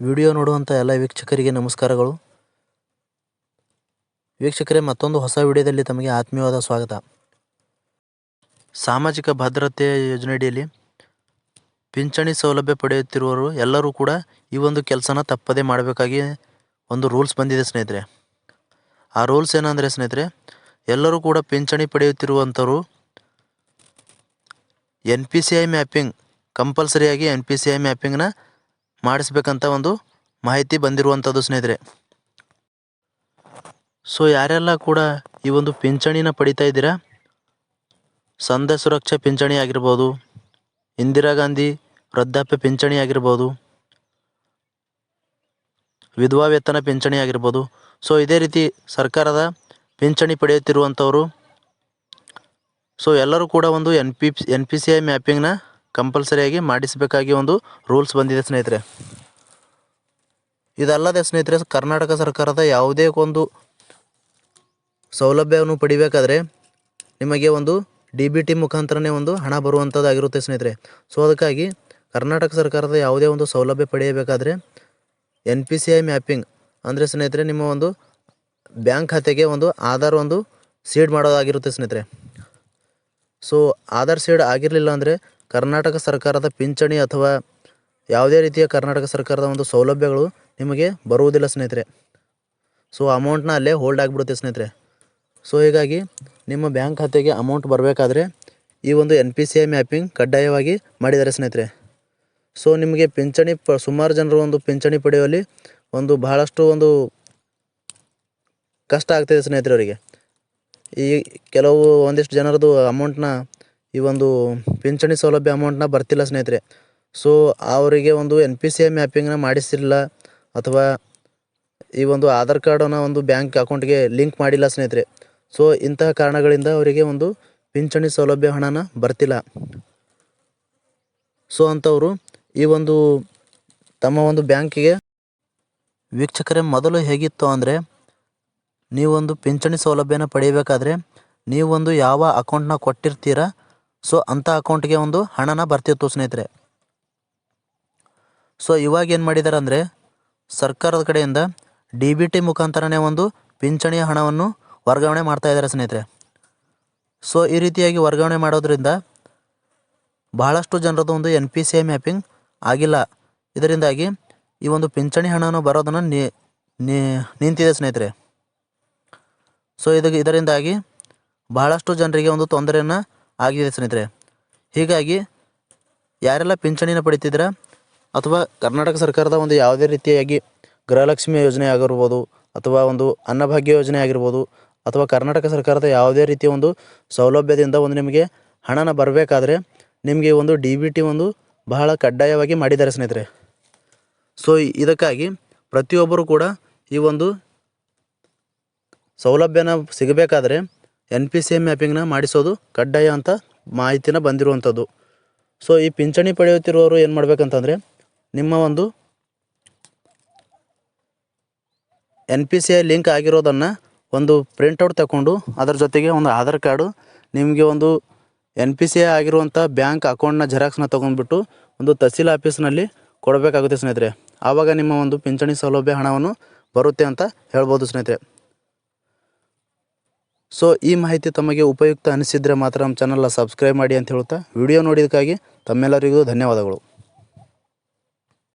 Video ನೋಡುವಂಥ ಎಲ್ಲ ವೀಕ್ಷಕರಿಗೆ ನಮಸ್ಕಾರಗಳು. ವೀಕ್ಷಕರೇ, ಮತ್ತೊಂದು ಹೊಸ ವಿಡಿಯೋದಲ್ಲಿ ತಮಗೆ ಆತ್ಮೀಯವಾದ ಸ್ವಾಗತ. ಸಾಮಾಜಿಕ ಭದ್ರತೆ ಯೋಜನೆಯಡಿಯಲ್ಲಿ ಪಿಂಚಣಿ ಸೌಲಭ್ಯ ಪಡೆಯುತ್ತಿರುವವರು ಎಲ್ಲರೂ ಕೂಡ ಈ ಒಂದು ಕೆಲಸನ ತಪ್ಪದೇ ಮಾಡಬೇಕಾಗಿ ಒಂದು ರೂಲ್ಸ್ ಬಂದಿದೆ ಸ್ನೇಹಿತರೆ. ಆ ರೂಲ್ಸ್ ಏನಂದರೆ ಸ್ನೇಹಿತರೆ, ಎಲ್ಲರೂ ಕೂಡ ಪಿಂಚಣಿ ಪಡೆಯುತ್ತಿರುವಂಥವರು N P C I mapping ಕಂಪಲ್ಸರಿಯಾಗಿ N P C I ಮ್ಯಾಪಿಂಗ್ನ ಮಾಡಿಸ್ಬೇಕಂತ ಒಂದು ಮಾಹಿತಿ ಬಂದಿರುವಂಥದ್ದು ಸ್ನೇಹಿತರೆ. ಸೊ ಯಾರೆಲ್ಲ ಕೂಡ ಈ ಒಂದು ಪಿಂಚಣಿನ ಪಡಿತಾ ಇದ್ದೀರಾ? ಸಂಧ ಸುರಕ್ಷಾ ಪಿಂಚಣಿ ಆಗಿರ್ಬೋದು, ಇಂದಿರಾ ಗಾಂಧಿ ವೃದ್ಧಾಪ್ಯ ಪಿಂಚಣಿ ಆಗಿರ್ಬೋದು, ವಿಧವಾ ವೇತನ ಪಿಂಚಣಿ ಆಗಿರ್ಬೋದು. ಸೊ ಇದೇ ರೀತಿ ಸರ್ಕಾರದ ಪಿಂಚಣಿ ಪಡೆಯುತ್ತಿರುವಂಥವರು. ಸೊ ಎಲ್ಲರೂ ಕೂಡ ಒಂದು N P N P C I ಮ್ಯಾಪಿಂಗ್ನ ಕಂಪಲ್ಸರಿಯಾಗಿ ಮಾಡಿಸಬೇಕಾಗಿ ಒಂದು ರೂಲ್ಸ್ ಬಂದಿದೆ ಸ್ನೇಹಿತರೆ. ಇದಲ್ಲದೆ ಸ್ನೇಹಿತರೆ, ಕರ್ನಾಟಕ ಸರ್ಕಾರದ ಯಾವುದೇ ಒಂದು ಸೌಲಭ್ಯವನ್ನು ಪಡಿಬೇಕಾದ್ರೆ ನಿಮಗೆ ಒಂದು ಡಿ ಬಿ ಟಿ ಮುಖಾಂತರನೇ ಒಂದು ಹಣ ಬರುವಂಥದ್ದಾಗಿರುತ್ತೆ ಸ್ನೇಹಿತರೆ. ಸೊ ಅದಕ್ಕಾಗಿ ಕರ್ನಾಟಕ ಸರ್ಕಾರದ ಯಾವುದೇ ಒಂದು ಸೌಲಭ್ಯ ಪಡೆಯಬೇಕಾದ್ರೆ N P C I mapping ಅಂದರೆ ಸ್ನೇಹಿತರೆ, ನಿಮ್ಮ ಒಂದು ಬ್ಯಾಂಕ್ ಖಾತೆಗೆ ಒಂದು ಆಧಾರ್ ಒಂದು ಸೀಡ್ ಮಾಡೋದಾಗಿರುತ್ತೆ ಸ್ನೇಹಿತರೆ. ಸೊ ಆಧಾರ್ ಸೀಡ್ ಆಗಿರಲಿಲ್ಲ ಅಂದರೆ ಕರ್ನಾಟಕ ಸರ್ಕಾರದ ಪಿಂಚಣಿ ಅಥವಾ ಯಾವುದೇ ರೀತಿಯ ಕರ್ನಾಟಕ ಸರ್ಕಾರದ ಒಂದು ಸೌಲಭ್ಯಗಳು ನಿಮಗೆ ಬರುವುದಿಲ್ಲ ಸ್ನೇಹಿತರೆ. ಸೊ ಅಮೌಂಟ್ನ ಅಲ್ಲೇ ಹೋಲ್ಡ್ ಆಗಿಬಿಡುತ್ತೆ ಸ್ನೇಹಿತರೆ. ಸೊ ಹೀಗಾಗಿ ನಿಮ್ಮ ಬ್ಯಾಂಕ್ ಖಾತೆಗೆ ಅಮೌಂಟ್ ಬರಬೇಕಾದ್ರೆ ಈ ಒಂದು N P C I mapping ಕಡ್ಡಾಯವಾಗಿ ಮಾಡಿದ್ದಾರೆ ಸ್ನೇಹಿತರೆ. ಸೊ ನಿಮಗೆ ಪಿಂಚಣಿ ಪ, ಸುಮಾರು ಜನರು ಒಂದು ಪಿಂಚಣಿ ಪಡೆಯುವಲ್ಲಿ ಒಂದು ಬಹಳಷ್ಟು ಒಂದು ಕಷ್ಟ ಆಗ್ತಿದೆ ಸ್ನೇಹಿತರೆ ಅವರಿಗೆ. ಈ ಕೆಲವು ಒಂದಿಷ್ಟು ಜನರದು ಅಮೌಂಟ್ನ ಈ ಒಂದು ಪಿಂಚಣಿ ಸೌಲಭ್ಯ ಅಮೌಂಟ್ನ ಬರ್ತಿಲ್ಲ ಸ್ನೇಹಿತರೆ. ಸೊ ಅವರಿಗೆ ಒಂದು ಎನ್ ಪಿ ಸಿ ಐ ಮ್ಯಾಪಿಂಗ್ನ ಮಾಡಿಸಿಲ್ಲ ಅಥವಾ ಈ ಒಂದು ಆಧಾರ್ ಕಾರ್ಡನ್ನು ಒಂದು ಬ್ಯಾಂಕ್ ಅಕೌಂಟ್ಗೆ ಲಿಂಕ್ ಮಾಡಿಲ್ಲ ಸ್ನೇಹಿತರೆ. ಸೊ ಇಂತಹ ಕಾರಣಗಳಿಂದ ಅವರಿಗೆ ಒಂದು ಪಿಂಚಣಿ ಸೌಲಭ್ಯ ಹಣನ ಬರ್ತಿಲ್ಲ. ಸೊ ಅಂಥವರು ಈ ಒಂದು ತಮ್ಮ ಒಂದು ಬ್ಯಾಂಕಿಗೆ ವೀಕ್ಷಕರೇ, ಮೊದಲು ಹೇಗಿತ್ತು ಅಂದರೆ ನೀವೊಂದು ಪಿಂಚಣಿ ಸೌಲಭ್ಯನ ಪಡೆಯಬೇಕಾದ್ರೆ ನೀವೊಂದು ಯಾವ ಅಕೌಂಟ್ನ ಕೊಟ್ಟಿರ್ತೀರ ಸೊ ಅಂಥ ಅಕೌಂಟ್ಗೆ ಒಂದು ಹಣನ ಬರ್ತಿತ್ತು ಸ್ನೇಹಿತರೆ. ಸೊ ಇವಾಗ ಏನು ಮಾಡಿದ್ದಾರೆ ಅಂದರೆ, ಸರ್ಕಾರದ ಕಡೆಯಿಂದ ಡಿ ಬಿ ಟಿ ಮುಖಾಂತರನೇ ಒಂದು ಪಿಂಚಣಿಯ ಹಣವನ್ನು ವರ್ಗಾವಣೆ ಮಾಡ್ತಾ ಇದ್ದಾರೆ ಸ್ನೇಹಿತರೆ. ಸೊ ಈ ರೀತಿಯಾಗಿ ವರ್ಗಾವಣೆ ಮಾಡೋದ್ರಿಂದ ಬಹಳಷ್ಟು ಜನರದ್ದು ಒಂದು N P C I mapping ಆಗಿಲ್ಲ. ಇದರಿಂದಾಗಿ ಈ ಒಂದು ಪಿಂಚಣಿ ಹಣವನ್ನು ಬರೋದನ್ನು ನಿಂತಿದೆ ಸ್ನೇಹಿತರೆ. ಸೊ ಇದು ಇದರಿಂದಾಗಿ ಬಹಳಷ್ಟು ಜನರಿಗೆ ಒಂದು ತೊಂದರೆಯನ್ನು ಆಗಿದೆ ಸ್ನೇಹಿತರೆ, ಹೀಗಾಗಿ ಯಾರೆಲ್ಲ ಪಿಂಚಣಿನ ಪಡಿತಿದ್ದೀರಾ ಅಥವಾ ಕರ್ನಾಟಕ ಸರ್ಕಾರದ ಒಂದು ಯಾವುದೇ ರೀತಿಯಾಗಿ ಗೃಹಲಕ್ಷ್ಮಿ ಯೋಜನೆ ಆಗಿರ್ಬೋದು ಅಥವಾ ಒಂದು ಅನ್ನಭಾಗ್ಯ ಯೋಜನೆ ಆಗಿರ್ಬೋದು ಅಥವಾ ಕರ್ನಾಟಕ ಸರ್ಕಾರದ ಯಾವುದೇ ರೀತಿಯ ಒಂದು ಸೌಲಭ್ಯದಿಂದ ಒಂದು ನಿಮಗೆ ಹಣನ ಬರಬೇಕಾದ್ರೆ ನಿಮಗೆ ಒಂದು ಡಿ ಒಂದು ಬಹಳ ಕಡ್ಡಾಯವಾಗಿ ಮಾಡಿದ್ದಾರೆ ಸ್ನೇಹಿತರೆ. ಸೊ ಇದಕ್ಕಾಗಿ ಪ್ರತಿಯೊಬ್ಬರು ಕೂಡ ಈ ಒಂದು ಸೌಲಭ್ಯನ ಸಿಗಬೇಕಾದ್ರೆ ಎನ್ ಪಿ ಸಿ ಎಂ ಮ್ಯಾಪಿಂಗ್ನ ಮಾಡಿಸೋದು ಕಡ್ಡಾಯ ಅಂತ ಮಾಹಿತಿನ ಬಂದಿರುವಂಥದ್ದು. ಸೊ ಈ ಪಿಂಚಣಿ ಪಡೆಯುತ್ತಿರುವವರು ಏನು ಮಾಡಬೇಕಂತಂದರೆ, ನಿಮ್ಮ ಒಂದು N P C I link ಆಗಿರೋದನ್ನು ಒಂದು ಪ್ರಿಂಟೌಟ್ ತಗೊಂಡು ಅದರ ಜೊತೆಗೆ ಒಂದು ಆಧಾರ್ ಕಾರ್ಡು, ನಿಮಗೆ ಒಂದು ಎನ್ ಪಿ ಸಿ ಐ ಆಗಿರುವಂಥ ಬ್ಯಾಂಕ್ ಅಕೌಂಟ್ನ ಜೆರಾಕ್ಸ್ನ ತೊಗೊಂಡ್ಬಿಟ್ಟು ಒಂದು ತಹಸೀಲ್ ಆಫೀಸ್ನಲ್ಲಿ ಕೊಡಬೇಕಾಗುತ್ತೆ ಸ್ನೇಹಿತರೆ. ಆವಾಗ ನಿಮ್ಮ ಒಂದು ಪಿಂಚಣಿ ಸೌಲಭ್ಯ ಹಣವನ್ನು ಬರುತ್ತೆ ಅಂತ ಹೇಳ್ಬೋದು ಸ್ನೇಹಿತರೆ. ಸೊ ಈ ಮಾಹಿತಿ ತಮಗೆ ಉಪಯುಕ್ತ ಅನಿಸಿದರೆ ಮಾತ್ರ ನಮ್ಮ ಚಾನಲ್ನ ಸಬ್ಸ್ಕ್ರೈಬ್ ಮಾಡಿ ಅಂತ ಹೇಳುತ್ತಾ ವಿಡಿಯೋ ನೋಡಿದ್ದಕ್ಕಾಗಿ ತಮ್ಮೆಲ್ಲರಿಗೂ ಧನ್ಯವಾದಗಳು.